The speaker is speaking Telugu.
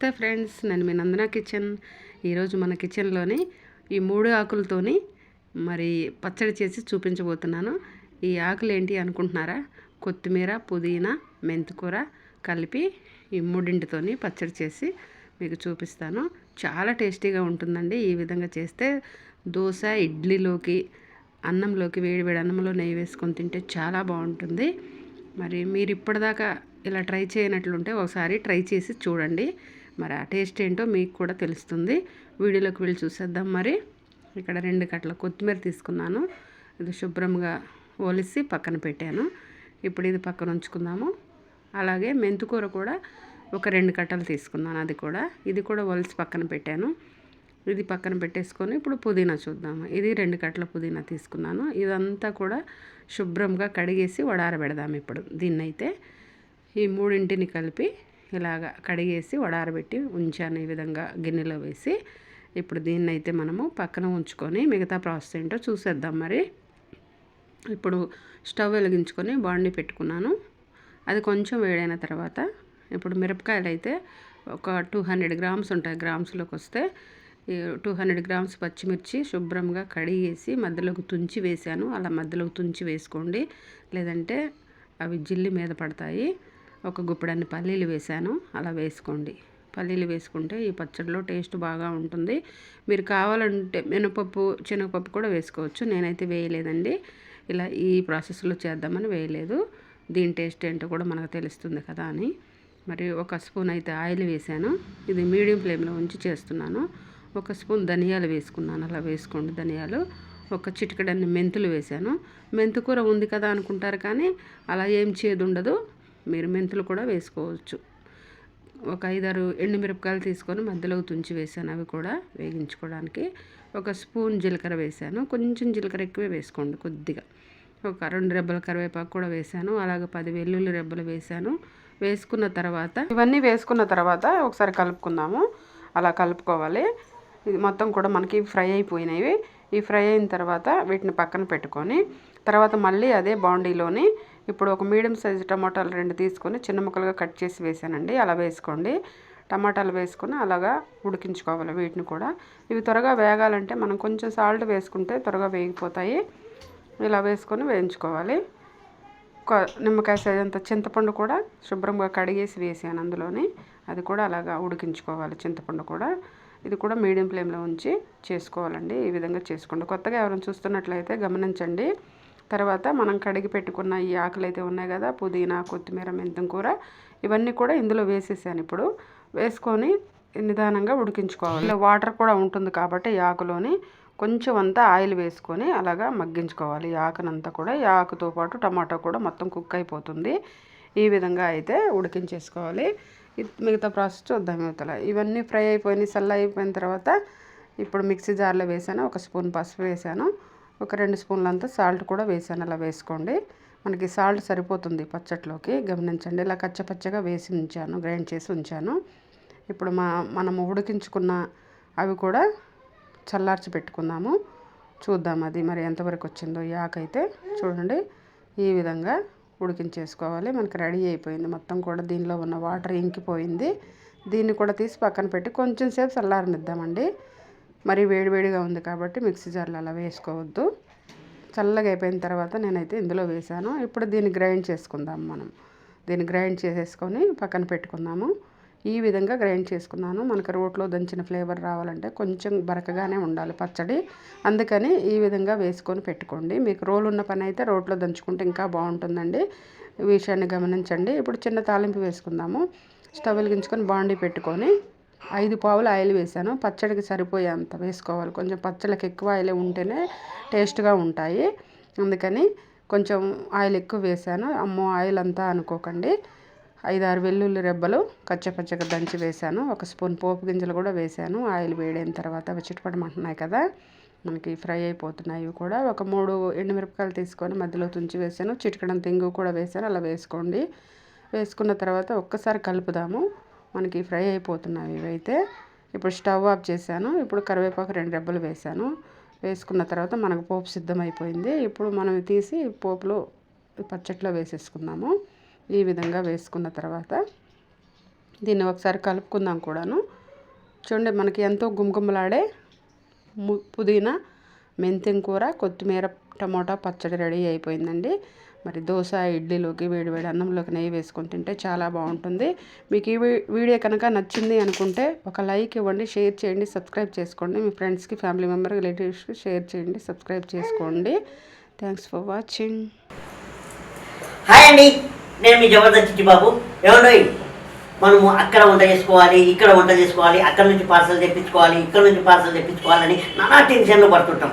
నమస్తే ఫ్రెండ్స్ నేను మీ నందన కిచెన్. ఈరోజు మన కిచెన్లోని ఈ మూడు ఆకులతోని మరి పచ్చడి చేసి చూపించబోతున్నాను. ఈ ఆకులు ఏంటి అనుకుంటున్నారా? కొత్తిమీర పుదీనా మెంతికూర కలిపి ఈ మూడింటితోని పచ్చడి చేసి మీకు చూపిస్తాను. చాలా టేస్టీగా ఉంటుందండి. ఈ విధంగా చేస్తే దోశ ఇడ్లీలోకి అన్నంలోకి వేడి వేడి అన్నంలో నెయ్యి వేసుకొని తింటే చాలా బాగుంటుంది. మరి మీరు ఇప్పటిదాకా ఇలా ట్రై చేయనట్లుంటే ఒకసారి ట్రై చేసి చూడండి. మరి ఆ టేస్ట్ ఏంటో మీకు కూడా తెలుస్తుంది. వీడియోలోకి వెళ్ళి చూసేద్దాం మరి. ఇక్కడ రెండు కట్టల కొత్తిమీర తీసుకున్నాను. ఇది శుభ్రంగా ఒలిసి పక్కన పెట్టాను. ఇప్పుడు ఇది పక్కన ఉంచుకుందాము. అలాగే మెంతికూర కూడా ఒక రెండు కట్టలు తీసుకున్నాను అది కూడా. ఇది కూడా ఒలిసి పక్కన పెట్టాను. ఇది పక్కన పెట్టేసుకొని ఇప్పుడు పుదీనా చూద్దాము. ఇది రెండు కట్టల పుదీనా తీసుకున్నాను. ఇదంతా కూడా శుభ్రంగా కడిగేసి వడారబెడదాం ఇప్పుడు. దీన్నైతే ఈ మూడింటిని కలిపి ఇలాగ కడిగేసి వడారబెట్టి ఉంచాను ఈ విధంగా గిన్నెలో వేసి. ఇప్పుడు దీన్నైతే మనము పక్కన ఉంచుకొని మిగతా ప్రాసెస్ ఏంటో చూసేద్దాం మరి. ఇప్పుడు స్టవ్ వెలిగించుకొని బాండి పెట్టుకున్నాను. అది కొంచెం వేడైన తర్వాత ఇప్పుడు మిరపకాయలు అయితే ఒక టూ హండ్రెడ్ గ్రామ్స్ ఉంటాయి గ్రామ్స్లోకి వస్తే. టూ హండ్రెడ్ గ్రామ్స్ పచ్చిమిర్చి శుభ్రంగా కడిగేసి మధ్యలోకి తుంచి వేసాను. అలా మధ్యలోకి తుంచి వేసుకోండి. లేదంటే అవి జిల్లి మీద పడతాయి. ఒక గుప్పెడన్ని పల్లీలు వేసాను. అలా వేసుకోండి. పల్లీలు వేసుకుంటే ఈ పచ్చడిలో టేస్ట్ బాగా ఉంటుంది. మీరు కావాలంటే మినపప్పు శనగపప్పు కూడా వేసుకోవచ్చు. నేనైతే వేయలేదండి. ఇలా ఈ ప్రాసెస్లో చేద్దామని వేయలేదు. దీని టేస్ట్ ఏంటో కూడా మనకు తెలుస్తుంది కదా అని. మరి ఒక స్పూన్ అయితే ఆయిల్ వేసాను. ఇది మీడియం ఫ్లేమ్లో ఉంచి చేస్తున్నాను. ఒక స్పూన్ ధనియాలు వేసుకున్నాను. అలా వేసుకోండి ధనియాలు. ఒక చిటికడన్ని మెంతులు వేసాను. మెంతుకూర ఉంది కదా అనుకుంటారు కానీ అలా ఏం చేదు ఉండదు. మీరు మెంతులు కూడా వేసుకోవచ్చు. ఒక ఐదారు ఎండుమిరపకాయలు తీసుకొని మధ్యలో తుంచి వేసాను అవి కూడా వేగించుకోవడానికి. ఒక స్పూన్ జీలకర్ర వేసాను కొంచెం జీలకర్ర ఎక్కువే వేసుకోండి కొద్దిగా. ఒక రెండు రెబ్బల కరివేపాకు కూడా వేసాను అలాగే పది వెల్లుల్లి రెబ్బలు వేసాను వేసుకున్న తర్వాత ఇవన్నీ వేసుకున్న తర్వాత ఒకసారి కలుపుకుందాము. అలా కలుపుకోవాలి. ఇది మొత్తం కూడా మనకి ఫ్రై అయిపోయినవి. ఈ ఫ్రై అయిన తర్వాత వీటిని పక్కన పెట్టుకొని తర్వాత మళ్ళీ అదే బాండీలోని ఇప్పుడు ఒక మీడియం సైజు టమాటాలు రెండు తీసుకొని చిన్న ముక్కలుగా కట్ చేసి వేసానండి. అలా వేసుకోండి. టమాటాలు వేసుకొని అలాగా ఉడికించుకోవాలి వీటిని కూడా. ఇవి త్వరగా వేగాలంటే మనం కొంచెం సాల్ట్ వేసుకుంటే త్వరగా వేగిపోతాయి. ఇలా వేసుకొని వేయించుకోవాలి. ఒక నిమ్మకాయ సైజ్ అంత చింతపండు కూడా శుభ్రంగా కడిగేసి వేసాను అందులోని. అది కూడా అలాగా ఉడికించుకోవాలి చింతపండు కూడా. ఇది కూడా మీడియం ఫ్లేమ్లో ఉంచి చేసుకోవాలండి. ఈ విధంగా చేసుకోండి. కొత్తగా ఎవరైనా చూస్తున్నట్లయితే గమనించండి. తర్వాత మనం కడిగి పెట్టుకున్న ఈ ఆకులు అయితే ఉన్నాయి కదా పుదీనా కొత్తిమీర మెంతం కూర ఇవన్నీ కూడా ఇందులో వేసేసాను ఇప్పుడు. వేసుకొని నిదానంగా ఉడికించుకోవాలి. వాటర్ కూడా ఉంటుంది కాబట్టి ఈ ఆకులోని కొంచెం అంతా ఆయిల్ వేసుకొని అలాగా మగ్గించుకోవాలి. ఈ ఆకునంతా కూడా ఈ ఆకుతో పాటు టమాటో కూడా మొత్తం కుక్ అయిపోతుంది. ఈ విధంగా అయితే ఉడికించేసుకోవాలి. మిగతా ప్రాసెస్ చూద్దాం ఇవతల. ఇవన్నీ ఫ్రై అయిపోయినాయి చల్ల అయిపోయిన తర్వాత ఇప్పుడు మిక్సీ జార్లో వేసాను ఒక స్పూన్ పసుపు వేసాను. ఒక రెండు స్పూన్లంతా సాల్ట్ కూడా వేసాను అలా వేసుకోండి. మనకి సాల్ట్ సరిపోతుంది పచ్చట్లోకి. గమనించండి. ఇలా కచ్చపచ్చగా వేసి ఉంచాను గ్రైండ్ చేసి ఉంచాను. ఇప్పుడు మా మనము ఉడికించుకున్న అవి కూడా చల్లార్చి పెట్టుకుందాము. చూద్దాం అది మరి ఎంతవరకు వచ్చిందో ఈ ఆకైతే చూడండి. ఈ విధంగా ఉడికించేసుకోవాలి. మనకి రెడీ అయిపోయింది. మొత్తం కూడా దీనిలో ఉన్న వాటర్ ఇంకిపోయింది. దీన్ని కూడా తీసి పక్కన పెట్టి కొంచెం సేపు చల్లారనిద్దామండి. మరి వేడివేడిగా ఉంది కాబట్టి మిక్సీ జార్లో అలా వేసుకోవద్దు. చల్లగా అయిపోయిన తర్వాత నేనైతే ఇందులో వేసాను ఇప్పుడు దీన్ని గ్రైండ్ చేసుకుందాం మనం. దీన్ని గ్రైండ్ చేసేసుకొని పక్కన పెట్టుకుందాము. ఈ విధంగా గ్రైండ్ చేసుకున్నాను. మనకు రోట్లో దంచిన ఫ్లేవర్ రావాలంటే కొంచెం బరకగానే ఉండాలి పచ్చడి. అందుకని ఈ విధంగా వేసుకొని పెట్టుకోండి. మీకు రోల్ ఉన్న పని అయితే రోట్లో దంచుకుంటే ఇంకా బాగుంటుందండి. విషయాన్ని గమనించండి. ఇప్పుడు చిన్న తాలింపు వేసుకుందాము. స్టవ్ వెలిగించుకొని బాండీ పెట్టుకొని ఐదు పావులు ఆయిల్ వేసాను. పచ్చడికి సరిపోయేంత వేసుకోవాలి. కొంచెం పచ్చళ్ళకి ఎక్కువ ఆయిల్ ఉంటేనే టేస్ట్గా ఉంటాయి. అందుకని కొంచెం ఆయిల్ ఎక్కువ వేసాను. అమ్మో ఆయిల్ అంతా అనుకోకండి. ఐదారు వెల్లుల్లి రెబ్బలు కచ్చపచ్చగా దంచి వేసాను. ఒక స్పూన్ పోపు గింజలు కూడా వేసాను. ఆయిల్ వేడైన తర్వాత అవి చిటపడమంటున్నాయి కదా మనకి ఫ్రై అయిపోతున్నాయి ఇవి కూడా. ఒక మూడు ఎండుమిరపకాయలు తీసుకొని మధ్యలో తుంచి వేసాను. చిటికడం తెంగు కూడా వేసాను. అలా వేసుకోండి. వేసుకున్న తర్వాత ఒక్కసారి కలుపుదాము. మనకి ఫ్రై అయిపోతున్నాయి ఇవైతే. ఇప్పుడు స్టవ్ ఆఫ్ చేశాను. ఇప్పుడు కరివేపాకు రెండు రెబ్బలు వేసాను వేసుకున్న తర్వాత మనకు పోపు సిద్ధమైపోయింది. ఇప్పుడు మనం తీసి పోపులో పచ్చట్లో వేసేసుకుందాము. ఈ విధంగా వేసుకున్న తర్వాత దీన్ని ఒకసారి కలుపుకుందాం కూడాను. చూడండి మనకి ఎంతో గుమగుమలాడే పుదీనా మెంతెం కూర కొత్తిమీర టమోటా పచ్చడి రెడీ అయిపోయిందండి. మరి దోశ ఇడ్లీలోకి వేడి వేడి అన్నంలోకి నెయ్యి వేసుకొని తింటే చాలా బాగుంటుంది. మీకు ఈ వీడియో కనుక నచ్చింది అనుకుంటే ఒక లైక్ ఇవ్వండి షేర్ చేయండి సబ్స్క్రైబ్ చేసుకోండి. మీ ఫ్రెండ్స్కి ఫ్యామిలీ మెంబర్ రిలేటివ్స్కి షేర్ చేయండి సబ్స్క్రైబ్ చేసుకోండి. థ్యాంక్స్ ఫర్ వాచింగ్ హాయ్ అండి. నేను మీ జబర్దస్త్ బాబు. ఏమండో? మనము అక్కడ వంట చేసుకోవాలి ఇక్కడ వంట చేసుకోవాలి అక్కడ నుంచి పార్సల్ తెప్పించుకోవాలి ఇక్కడ నుంచి పార్సల్ తెప్పించుకోవాలని నానా టెన్షన్లు పడుతుంటాం.